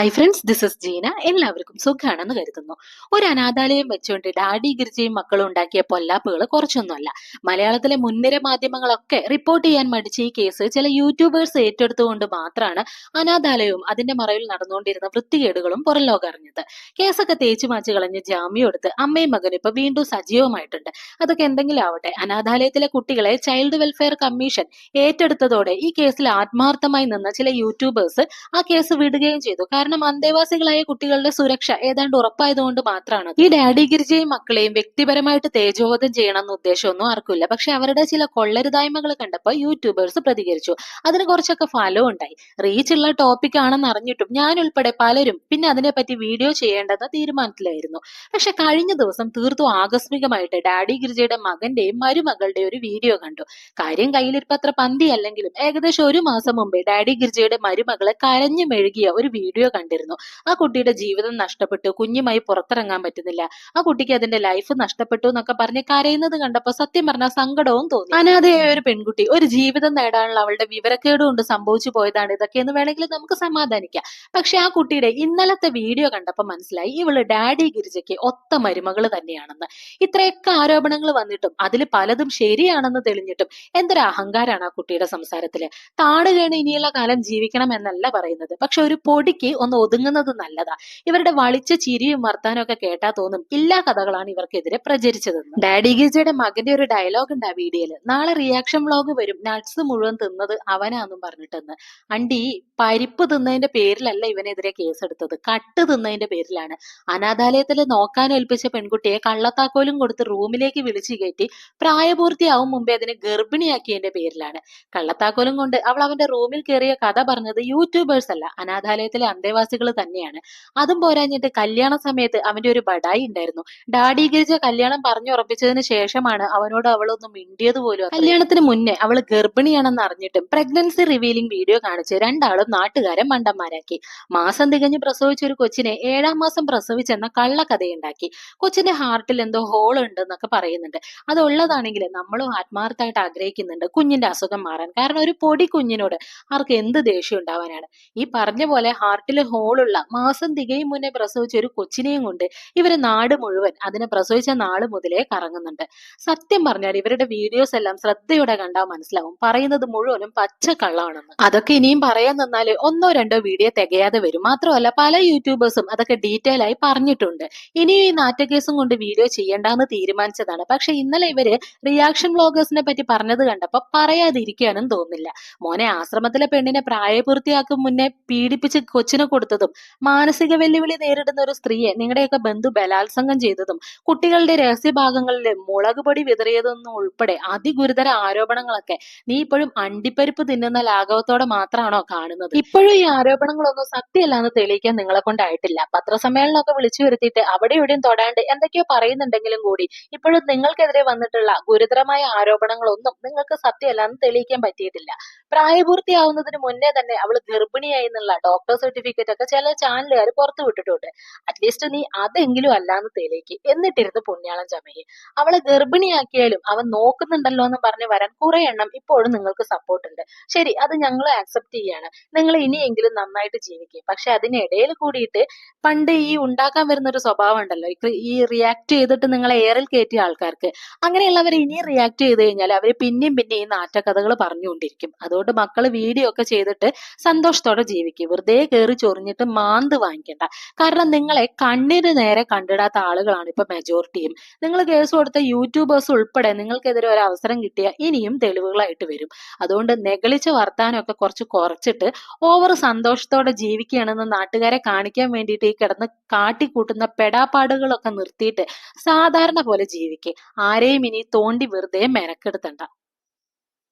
Hi friends this is Jeena എല്ലാവർക്കും സുഖമാണെന്ന് കരുതുന്നു. ഒരു അനാഥാലയം വെച്ചുകൊണ്ട് ഡാഡി ഗിരിജയും മക്കളും ഉണ്ടാക്കിയ പൊല്ലാപ്പുകൾ കുറച്ചൊന്നുമല്ല. മലയാളത്തിലെ മുൻനിര മാധ്യമങ്ങളൊക്കെ റിപ്പോർട്ട് ചെയ്യാൻ മടിച്ച ഈ കേസ് ചില യൂട്യൂബേഴ്സ് ഏറ്റെടുത്തുകൊണ്ട് മാത്രമാണ് അനാഥാലയവും അതിന്റെ മറവിൽ നടന്നുകൊണ്ടിരുന്ന വൃത്തികേടുകളും പുറം ലോകം അറിഞ്ഞത്. കേസൊക്കെ തേച്ചു മാച്ച് കളഞ്ഞ് ജാമ്യം എടുത്ത് അമ്മയും മകനും ഇപ്പൊ വീണ്ടും സജീവമായിട്ടുണ്ട്. അതൊക്കെ എന്തെങ്കിലും ആവട്ടെ. അനാഥാലയത്തിലെ കുട്ടികളെ ചൈൽഡ് വെൽഫെയർ കമ്മീഷൻ ഏറ്റെടുത്തതോടെ ഈ കേസിൽ ആത്മാർത്ഥമായി നിന്ന ചില യൂട്യൂബേഴ്സ് ആ കേസ് വിടുകയും ചെയ്തു. കാരണം അന്തേവാസികളായ കുട്ടികളുടെ സുരക്ഷ ഏതാണ്ട് ഉറപ്പായതുകൊണ്ട് മാത്രമാണ് ഈ ഡാഡി ഗിരിജയും മക്കളെയും വ്യക്തിപരമായിട്ട് തേജോവധം ചെയ്യണമെന്ന ഉദ്ദേശമൊന്നും ആർക്കില്ല പക്ഷെ അവരുടെ ചില കൊള്ളരുതായ്മകൾ കണ്ടപ്പോൾ യൂട്യൂബേഴ്സ് പ്രതികരിച്ചു. അതിന് കുറച്ചൊക്കെ ഫലവും ഉണ്ടായി. റീച്ച് ഉള്ള ടോപ്പിക് ആണെന്ന് അറിഞ്ഞിട്ടും ഞാൻ ഉൾപ്പെടെ പലരും പിന്നെ അതിനെപ്പറ്റി വീഡിയോ ചെയ്യേണ്ടെന്ന തീരുമാനത്തിലായിരുന്നു. പക്ഷെ കഴിഞ്ഞ ദിവസം തീർത്തും ആകസ്മികമായിട്ട് ഡാഡി ഗിരിജയുടെ മകന്റെയും മരുമകളുടെ ഒരു വീഡിയോ കണ്ടു. കാര്യം കയ്യിലിരിപ്പത്ര പന്തി അല്ലെങ്കിലും ഏകദേശം ഒരു മാസം മുമ്പേ ഡാഡി ഗിരിജയുടെ മരുമകളെ കരഞ്ഞു മെഴുകിയ ഒരു വീഡിയോ കണ്ടിരുന്നു. ആ കുട്ടിയുടെ ജീവിതം നഷ്ടപ്പെട്ടു. കുഞ്ഞുമായി പുറത്തിറങ്ങാൻ പറ്റുന്നില്ല. ആ കുട്ടിക്ക് അതിന്റെ ലൈഫ് നഷ്ടപ്പെട്ടു എന്നൊക്കെ പറഞ്ഞ് കരയുന്നത് കണ്ടപ്പോൾ സത്യം പറഞ്ഞാൽ സങ്കടവും തോന്നി. അനാഥയായ ഒരു പെൺകുട്ടി ഒരു ജീവിതം നേടാനുള്ള അവളുടെ വിവരക്കേട് കൊണ്ട് സംഭവിച്ചു പോയതാണ് ഇതൊക്കെ എന്ന് വേണമെങ്കിൽ നമുക്ക് സമാധാനിക്കാം. പക്ഷെ ആ കുട്ടിയുടെ ഇന്നലത്തെ വീഡിയോ കണ്ടപ്പോൾ മനസ്സിലായി. ഇവൾ ഡാഡി ഗിരിജയ്ക്ക് ഒത്ത മരുമകൾ തന്നെയാണെന്ന്. ഇത്രയൊക്കെ ആരോപണങ്ങൾ വന്നിട്ടും അതിൽ പലതും ശരിയാണെന്ന് തെളിഞ്ഞിട്ടും എന്തൊരു അഹങ്കാരാണ് ആ കുട്ടിയുടെ സംസാരത്തിൽ. താട് ഇനിയുള്ള കാലം ജീവിക്കണം എന്നല്ല പറയുന്നത്. പക്ഷെ ഒരു പൊടിക്ക് ഒന്ന് ഒതുങ്ങുന്നത് നല്ലതാ. ഇവരുടെ വളിച്ച ചിരിയും വർത്താനം ഒക്കെ കേട്ടാ തോന്നും എല്ലാ കഥകളാണ് ഇവർക്കെതിരെ പ്രചരിച്ചതെന്ന്. ഡാഡി ഗിജയുടെ മകന്റെ ഒരു ഡയലോഗ് ഉണ്ട് ആ വീഡിയോയിൽ. നാളെ റിയാക്ഷൻ വ്ലോഗ് വരും. നട്സ് മുഴുവൻ തിന്നത് അവനാന്നും പറഞ്ഞിട്ടെന്ന്. അണ്ടി പരിപ്പ് തിന്നതിന്റെ പേരിലല്ല ഇവനെതിരെ കേസെടുത്തത്. കട്ട് തിന്നതിന്റെ പേരിലാണ്. അനാഥാലയത്തിൽ നോക്കാൻ ഏൽപ്പിച്ച പെൺകുട്ടിയെ കള്ളത്താക്കോലും കൊടുത്ത് റൂമിലേക്ക് വിളിച്ചു കയറ്റി പ്രായപൂർത്തിയാവും മുമ്പേ അതിനെ ഗർഭിണിയാക്കിയതിന്റെ പേരിലാണ്. കള്ളത്താക്കോലും കൊണ്ട് അവൾ അവന്റെ റൂമിൽ കയറിയ കഥ പറഞ്ഞത് യൂട്യൂബേഴ്സ് അല്ല അനാഥാലയത്തിലെ അന്തേവാസികൾ തന്നെയാണ്. അതും പോരാഞ്ഞിട്ട് കല്യാണ സമയത്ത് അവന്റെ ഒരു ബഡായി ഉണ്ടായിരുന്നു. ഡാഡി ഗിരിജ കല്യാണം പറഞ്ഞുറപ്പിച്ചതിന് ശേഷമാണ് അവനോട് അവളൊന്നും മിണ്ടിയത് പോലും. കല്യാണത്തിന് മുന്നേ അവൾ ഗർഭിണിയാണെന്ന് അറിഞ്ഞിട്ടും പ്രഗ്നൻസി റിവീലിംഗ് വീഡിയോ കാണിച്ച് രണ്ടാളും നാട്ടുകാരെ മണ്ടന്മാരാക്കി. മാസം തികഞ്ഞ് പ്രസവിച്ച ഒരു കൊച്ചിനെ ഏഴാം മാസം പ്രസവിച്ചെന്ന കള്ളക്കഥയുണ്ടാക്കി. കൊച്ചിന്റെ ഹാർട്ടിൽ എന്തോ ഹോൾ ഉണ്ട് എന്നൊക്കെ പറയുന്നുണ്ട്. അത് ഉള്ളതാണെങ്കിൽ നമ്മളും ആത്മാർത്ഥമായിട്ട് ആഗ്രഹിക്കുന്നുണ്ട് കുഞ്ഞിന്റെ അസുഖം മാറാൻ. കാരണം ഒരു പൊടി കുഞ്ഞിനോട് ആർക്ക് എന്ത് ദേഷ്യം ഉണ്ടാവാനാണ്? ഈ പറഞ്ഞ പോലെ ഹാർട്ടിൽ ഹോളുള്ള മാസം തികയും മുന്നേ പ്രസവിച്ച ഒരു കൊച്ചിനെയും കൊണ്ട് ഇവർ നാട് മുഴുവൻ അതിനെ പ്രസവിച്ച നാൾ മുതലേ കറങ്ങുന്നുണ്ട്. സത്യം പറഞ്ഞാൽ ഇവരുടെ വീഡിയോസ് എല്ലാം ശ്രദ്ധയോടെ കണ്ടാൽ മനസ്സിലാവും. പറയുന്നത് മുഴുവനും പച്ച കള്ളാണെന്ന്. അതൊക്കെ ഇനിയും പറയാൻ നിന്നാൽ ഒന്നോ രണ്ടോ വീഡിയോ തികയാതെ വരും. മാത്രമല്ല പല യൂട്യൂബേഴ്സും അതൊക്കെ ഡീറ്റെയിൽ ആയി പറഞ്ഞിട്ടുണ്ട്. ഇനിയും ഈ നാറ്റകേസും കൊണ്ട് വീഡിയോ ചെയ്യണ്ടെന്ന് തീരുമാനിച്ചതാണ്. പക്ഷെ ഇന്നലെ ഇവർ റിയാക്ഷൻ വ്ളോഗേഴ്സിനെ പറ്റി പറഞ്ഞത് കണ്ടപ്പോ പറയാതിരിക്കാനും തോന്നില്ല. മോനെ ആശ്രമത്തിലെ പെണ്ണിനെ പ്രായപൂർത്തിയാക്കും മുന്നേ പീഡിപ്പിച്ച് കൊച്ചിനെ കൊടുത്തതും മാനസിക വെല്ലുവിളി നേരിടുന്ന ഒരു സ്ത്രീയെ നിങ്ങളുടെയൊക്കെ ബന്ധു ബലാത്സംഗം ചെയ്തതും കുട്ടികളുടെ രഹസ്യഭാഗങ്ങളിൽ മുളക് പൊടി വിതറിയതെന്നും ഉൾപ്പെടെ അതിഗുരുതര ആരോപണങ്ങളൊക്കെ നീ ഇപ്പോഴും അണ്ടിപ്പരിപ്പ് തിന്നുന്ന ലാഘവത്തോടെ മാത്രമാണോ കാണുന്നത്? ഇപ്പോഴും ഈ ആരോപണങ്ങളൊന്നും സത്യമല്ലാന്ന് തെളിയിക്കാൻ നിങ്ങളെ കൊണ്ടായിട്ടില്ല. പത്രസമ്മേളനമൊക്കെ വിളിച്ചു വരുത്തിയിട്ട് അവിടെ ഇവിടെയും തൊടാണ്ട് എന്തൊക്കെയോ പറയുന്നുണ്ടെങ്കിലും കൂടി ഇപ്പോഴും നിങ്ങൾക്കെതിരെ വന്നിട്ടുള്ള ഗുരുതരമായ ആരോപണങ്ങളൊന്നും നിങ്ങൾക്ക് സത്യമല്ലാന്ന് തെളിയിക്കാൻ പറ്റിയിട്ടില്ല. പ്രായപൂർത്തിയാവുന്നതിന് മുന്നേ തന്നെ അവൾ ഗർഭിണിയായി എന്നുള്ള ഡോക്ടർ സർട്ടിഫിക്കറ്റ് ഒക്കെ ചില ചാനലുകാർ പുറത്തു വിട്ടിട്ടുണ്ട്. അറ്റ്ലീസ്റ്റ് നീ അതെങ്കിലും അല്ലാന്ന് തെളിയിക്ക്. എന്നിട്ടിരുന്ന് പുണ്യാളം ചമയെ. അവളെ ഗർഭിണിയാക്കിയാലും അവൻ നോക്കുന്നുണ്ടല്ലോ എന്ന് പറഞ്ഞ് വരാൻ കുറെ എണ്ണം ഇപ്പോഴും നിങ്ങൾക്ക് സപ്പോർട്ട് ഉണ്ട്. ശരി അത് ഞങ്ങൾ ആക്സെപ്റ്റ് ചെയ്യാണ്. നിങ്ങൾ ഇനിയെങ്കിലും നന്നായിട്ട് ജീവിക്കുക പക്ഷെ അതിനിടയിൽ കൂടിയിട്ട് പണ്ട് ഈ ഉണ്ടാക്കാൻ വരുന്ന ഒരു സ്വഭാവം ഉണ്ടല്ലോ. ഈ- ഈ റിയാക്ട് ചെയ്തിട്ട് നിങ്ങളെ എയറിൽ കയറ്റിയ ആൾക്കാർക്ക്. അങ്ങനെയുള്ളവർ ഇനിയും റിയാക്ട് ചെയ്ത് കഴിഞ്ഞാൽ അവർ പിന്നെയും പിന്നെ ഈ നാറ്റക്കഥകൾ പറഞ്ഞുകൊണ്ടിരിക്കും. അതുകൊണ്ട് മക്കൾ വീഡിയോ ഒക്കെ ചെയ്തിട്ട് സന്തോഷത്തോടെ ജീവിക്കും. വെറുതെ കയറി ചൊറിഞ്ഞിട്ട് മാന്ത് വാങ്ങിക്കണ്ട. കാരണം നിങ്ങളെ കണ്ണിന് നേരെ കണ്ടിടാത്ത ആളുകളാണ് ഇപ്പൊ മെജോറിറ്റിയും നിങ്ങൾ കേസ് കൊടുത്ത യൂട്യൂബേഴ്സ് ഉൾപ്പെടെ നിങ്ങൾക്കെതിരെ ഒരു അവസരം കിട്ടിയ ഇനിയും തെളിവുകളായിട്ട് വരും. അതുകൊണ്ട് നെഗളിച്ച വർത്താനമൊക്കെ കുറച്ച് കുറച്ചിട്ട് ഓവർ സന്തോഷത്തോടെ ജീവിക്കുകയാണെന്ന് നാട്ടുകാരെ കാണിക്കാൻ വേണ്ടിയിട്ട് ഈ കിടന്ന് കാട്ടിക്കൂട്ടുന്ന പെടാപ്പാടുകളൊക്കെ നിർത്തിയിട്ട് സാധാരണ പോലെ ജീവിക്കുക ആരെയും ഇനി തോണ്ടി വെറുതെ മെനക്കെടുത്തണ്ട.